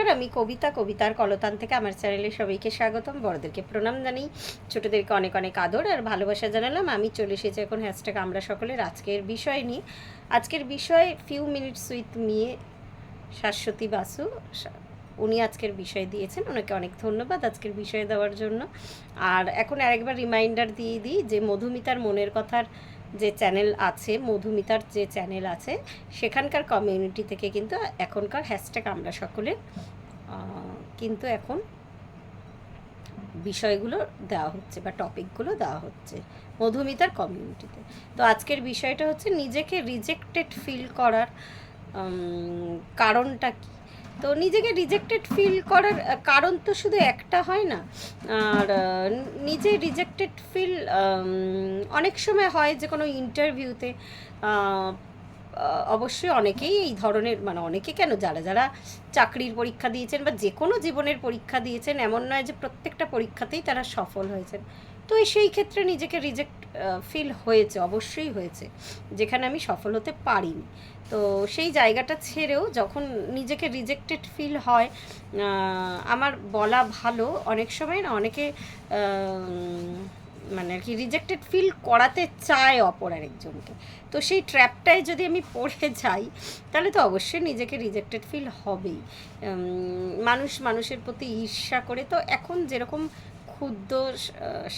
নমস্কার, আমি কবিতা, কবিতার কলতান থেকে আমার চ্যানেলে সবাইকে স্বাগতম। বড়দেরকে প্রণাম জানাই। ছোটোদেরকে অনেক অনেক আদর আর ভালোবাসা জানালাম। আমি চলে এসেছি এখন হ্যাশট্যাগ আমরা সকলের আজকের বিষয় নিয়ে। আজকের বিষয় ফিউ মিনিটস উইথ মিয়ে শাশ্বতী বাসু। উনি আজকের বিষয় দিয়েছেন। ওনাকে অনেক ধন্যবাদ আজকের বিষয় দেওয়ার জন্য। আর এখন আরেকবার রিমাইন্ডার দিয়ে দিই যে মধুমিতার মনের কথার যে চ্যানেল আছে, মধুমিতার যে চ্যানেল আছে, সেখানকার কমিউনিটি থেকে কিন্তু এখনকার হ্যাশট্যাগ আমরা সকলে কিন্তু এখন বিষয়গুলো দেওয়া হচ্ছে বা টপিকগুলো দেওয়া হচ্ছে মধুমিতার কমিউনিটিতে তো। আজকের বিষয়টা হচ্ছে নিজেকে রিজেক্টেড ফিল করার কারণটা কি? তো নিজেকে রিজেক্টেড ফিল করার কারণ তো শুধু একটা হয় না। আর নিজে রিজেক্টেড ফিল অনেক সময় হয় যে কোনো ইন্টারভিউতে অবশ্যই অনেকেই এই ধরনের মানে অনেকে কেন, যারা যারা চাকরির পরীক্ষা দিয়েছেন বা যে কোনো জীবনের পরীক্ষা দিয়েছেন, এমন নয় যে প্রত্যেকটা পরীক্ষাতেই তারা সফল হয়েছেন। তো সেই ক্ষেত্রে নিজেকে রিজেক্ট ফিল হয়েছে, অবশ্যই হয়েছে, যেখানে আমি সফল হতে পারিনি। তো সেই জায়গাটা ছেড়েও যখন নিজেকে রিজেক্টেড ফিল হয় আমার বলা ভালো, অনেক সময় না অনেকে মানে আর কি রিজেক্টেড ফিল করাতে চায় অপর আরেকজনকে। তো সেই ট্র্যাপটায় যদি আমি পড়ে যাই, তাহলে তো অবশ্যই নিজেকে রিজেক্টেড ফিল হবেই। মানুষ মানুষের প্রতি ঈর্ষা করে, তো এখন যেরকম ক্ষুদ্র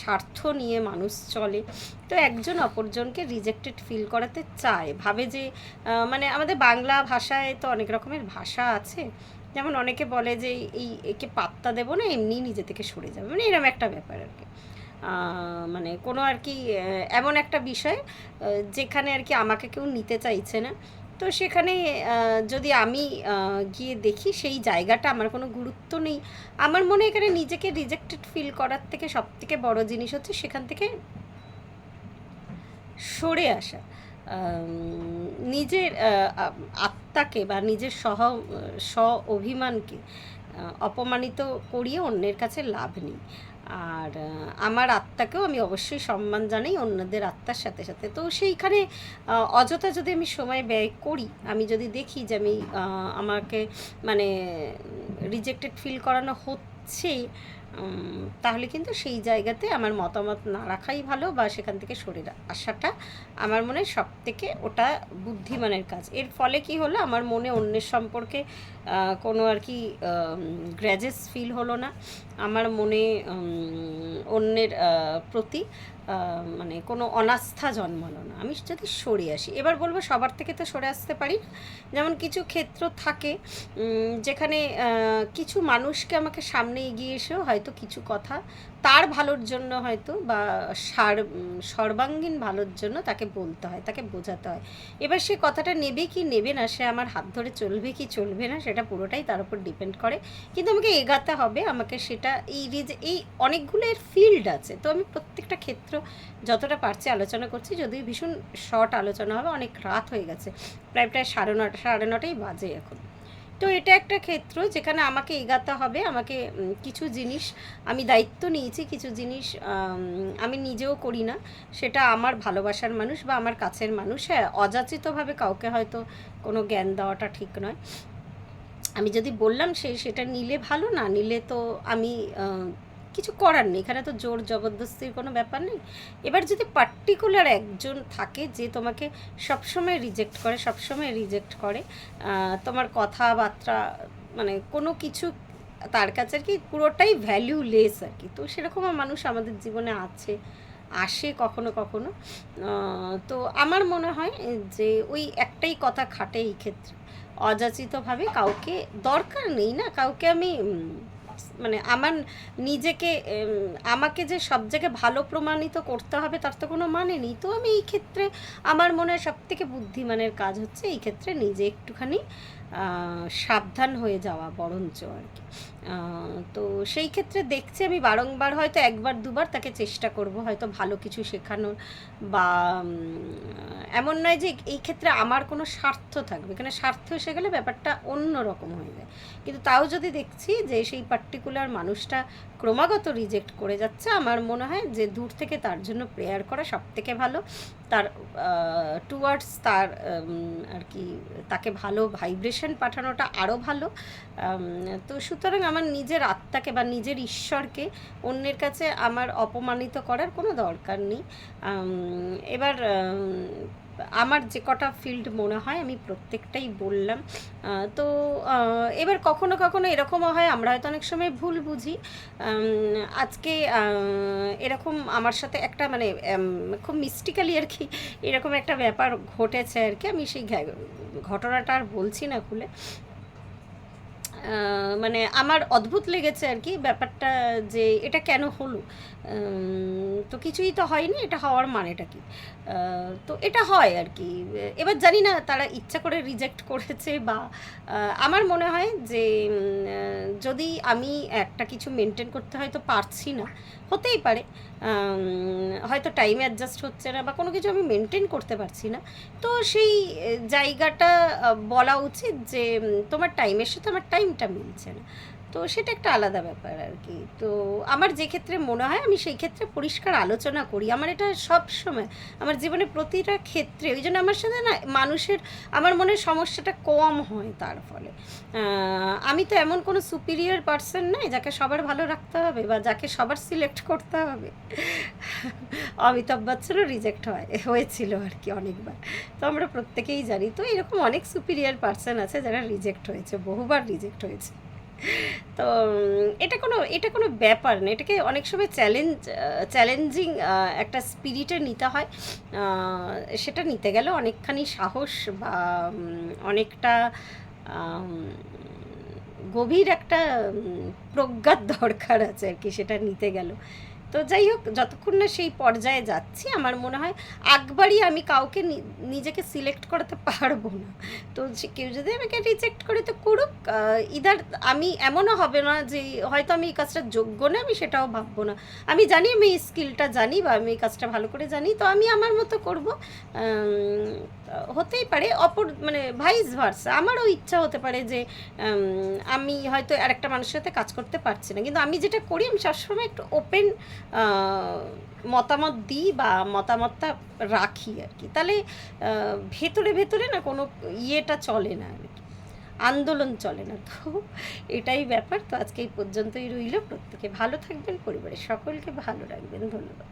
স্বার্থ নিয়ে মানুষ চলে, তো একজন অপরজনকে রিজেক্টেড ফিল করাতে চায়, ভাবে যে মানে আমাদের বাংলা ভাষায় তো অনেক রকমের ভাষা আছে, যেমন অনেকে বলে যে, এই একে পাত্তা দেবো না, এমনি নিজে থেকে সরে যাবে মানে এরকম একটা ব্যাপার আর কি। মানে কোনো আর কি এমন একটা বিষয় যেখানে আর কি আমাকে কেউ নিতে চাইছে না তো সেখানে যদি আমি গিয়ে দেখি সেই জায়গাটা আমার কোনো গুরুত্ব নেই। আমার মনে এখানে নিজেকে রিজেক্টেড ফিল করার থেকে সব থেকে বড় জিনিস হচ্ছে সেখান থেকে সরে আসা। নিজের আত্মাকে বা নিজের সহ স্ব অভিমানকে অপমানিত করিয়ে অন্যের কাছে লাভ নেই। আর আমার আত্মাকেও আমি অবশ্যই সম্মান জানাই অন্যদের আত্মার সাথে সাথে। তো সেইখানে অযথা যদি আমি সময় ব্যয় করি, আমি যদি দেখি যে আমি আমাকে মানে রিজেক্টেড ফিল করানো হচ্ছে তাহলে কিন্তু সেই জায়গাতে আমার মতামত না রাখাই ভালো বা সেখান থেকে সরে আসাটা আমার মনে সব থেকে ওটা বুদ্ধিমানের কাজ। এর ফলে কি হলো? আমার মনে অন্যের সম্পর্কে কোনো আর কি গ্র্যাজেস ফিল হলো না। আমার মনে অন্যের প্রতি মানে কোনো অনাস্থা জন্মালো না। আমি যদি সরে আসি, এবার বলব সবার থেকে তো সরে আসতে পারি। যেমন কিছু ক্ষেত্র থাকে যেখানে কিছু মানুষকে আমাকে সামনে এগিয়ে এসেও হয়তো কিছু কথা তার ভালোর জন্য হয়তো বা সার সর্বাঙ্গীন ভালোর জন্য তাকে বলতে হয়, তাকে বোঝাতে হয়। এবার সে কথাটা নেবে কি নেবে না, সে আমার হাত ধরে চলবে কি চলবে না, সেটা পুরোটাই তার উপর ডিপেন্ড করে। কিন্তু আমাকে এগাতে হবে, আমাকে সেটা, এই এই অনেকগুলো এর ফিল্ড আছে। তো আমি প্রত্যেকটা ক্ষেত্র যতটা পারছি আলোচনা করছি, যদিও ভীষণ শর্ট আলোচনা হবে, অনেক রাত হয়ে গেছে। প্রায় প্রায় সাড়ে নটা, সাড়ে নটাই বাজে এখন। তো এটা একটা ক্ষেত্র যেখানে আমাকে এগাতে হবে, আমাকে কিছু জিনিস আমি দায়িত্ব নিয়েছি, কিছু জিনিস, আমি নিজেও করি না। সেটা আমার ভালোবাসার মানুষ বা আমার কাছের মানুষ। হ্যাঁ অযাচিতভাবে কাউকে হয়তো কোনো জ্ঞান দেওয়াটা ঠিক নয়। আমি যদি বললাম সে, সেটা নিলে ভালো, না নিলে তো আমি কিছু করার নেই। এখানে তো জোর জবরদস্তির কোনো ব্যাপার নেই। এবার যদি পার্টিকুলার একজন থাকে যে তোমাকে সবসময় রিজেক্ট করে, সবসময় রিজেক্ট করে তোমার কথাবার্তা মানে কোনো কিছু তার কাছে আর কি পুরোটাই ভ্যালুলেস আর কি। তো সেরকম মানুষ আমাদের জীবনে আছে, আসে কখনো কখনো। তো আমার মনে হয় যে ওই একটাই কথা খাটে এই ক্ষেত্রে। অযাচিতভাবে কাউকে দরকার নেই না। কাউকে আমি মানে আমার নিজেকে আমাকে যে সব জায়গায় ভালো প্রমাণিত করতে হবে তার তো কোনো মানে নেই। তো আমি এই ক্ষেত্রে আমার মনে হয় সব থেকে বুদ্ধিমানের কাজ হচ্ছে এই ক্ষেত্রে নিজে একটুখানি সাবধান হয়ে যাওয়া বরঞ্চ আর কি। তো সেই ক্ষেত্রে দেখছি আমি বারংবার হয়তো একবার, দুবার তাকে চেষ্টা করব, হয়তো ভালো কিছু শেখানোর বা এমন নয় যে এই ক্ষেত্রে আমার কোনো স্বার্থ থাকবে। এখানে স্বার্থ এসে গেলে ব্যাপারটা অন্য রকম হয়ে যায়। কিন্তু তাও যদি দেখছি যে সেই পার্টিকুলার মানুষটা ক্রমাগত রিজেক্ট করে যাচ্ছে, আমার মনে হয় যে দূর থেকে তার জন্য প্রেয়ার করা সব থেকে ভালো। তার টুয়ার্ডস তার আর কি, তাকে ভালো ভাইব্রেশন পাঠানোটা আরও ভালো। তো সুতরাং আমার নিজের আত্মাকে বা নিজের ঈশ্বরকে অন্যের কাছে আমার অপমানিত করার কোনো দরকার নেই। এবার আমার যে কটা ফিল্ড মনে হয় আমি প্রত্যেকটাই বললাম। তো এবার কখনো কখনো এরকমও হয়, আমরা হয়তো অনেক সময় ভুল বুঝি। আজকে এরকম আমার সাথে একটা মানে খুব মিস্টিক্যালি আর কি এরকম একটা ব্যাপার ঘটেছে আর কি। আমি সেই ঘটনাটা আর বলছি না খুলে। মানে আমার অদ্ভুত লেগেছে আর কি ব্যাপারটা যে এটা কেন হলো? তো কিছুই তো হয়নি, এটা হওয়ার মানেটা কি? তো এটা হয় আর কি। এবার জানি না তারা ইচ্ছা করে রিজেক্ট করেছে বা আমার মনে হয় যে যদি আমি একটা কিছু মেনটেন করতে হয়তো পারছি না, হতেই পারে। হয়তো টাইম অ্যাডজাস্ট হচ্ছে না বা কোনো কিছু আমি মেনটেন করতে পারছি না। তো সেই জায়গাটা বলা উচিত যে তোমার টাইমের সাথে আমার টাইমটা মিলছে না। তো সেটা একটা আলাদা ব্যাপার আর কি। তো আমার যে ক্ষেত্রে মনে হয়, আমি সেই ক্ষেত্রে পরিষ্কার আলোচনা করি। আমার এটা সব সময়, আমার জীবনে প্রতিটা ক্ষেত্রে, ওই জন্য আমার সাথে না মানুষের, আমার মনে সমস্যাটা কম হয় তার ফলে। আমি তো এমন কোনো সুপিরিয়র পার্সন নাই যাকে সবার ভালো রাখতে হবে বা যাকে সবার সিলেক্ট করতে হবে। অমিতাভ বচ্চনও রিজেক্ট হয়, হয়েছিল আর কি অনেকবার। তো আমরা প্রত্যেকেই জানি, তো এরকম অনেক সুপিরিয়র পার্সন আছে যারা রিজেক্ট হয়েছে, বহুবার রিজেক্ট হয়েছে। তো এটা কোনো এটা কোনো ব্যাপার না। এটাকে অনেক সময় চ্যালেঞ্জ চ্যালেঞ্জিং একটা স্পিরিটে নিতে হয়। সেটা নিতে গেলে অনেকখানি সাহস বা অনেকটা গভীর একটা প্রজ্ঞার দরকার আছে আর কি, সেটা নিতে গেল। তো যাই হোক, যতক্ষণ না সেই পর্যায়ে যাচ্ছি, আমার মনে হয় একবারই আমি কাউকে নিজেকে সিলেক্ট করাতে পারব না। তো যে কেউ যদি আমাকে রিজেক্ট করে, তো করুক। ইদার আমি এমনও হবে না যে, হয়তো আমি এই কাজটা যোগ্য না, আমি সেটাও ভাববো না। আমি জানি, আমি এই স্কিলটা জানি বা আমি এই কাজটা ভালো করে জানি, তো আমি আমার মতো করব। হতেই পারে, অপর মানে ভাইস ভার্সা আমারও ইচ্ছা হতে পারে যে আমি হয়তো আরেকটা মানুষের সাথে কাজ করতে পারছি না। কিন্তু আমি যেটা করি, আমি সবসময় একটু ওপেন মতামত দিই বা মতামতটা রাখি আর কি। তাহলে ভেতরে ভেতরে না কোনো ইয়েটা চলে না আর কি। আন্দোলন চলে না। তো এটাই ব্যাপার। তো আজকে এই পর্যন্তই রইল। প্রত্যেকে ভালো থাকবেন, পরিবারের সকলকে ভালো রাখবেন। ধন্যবাদ।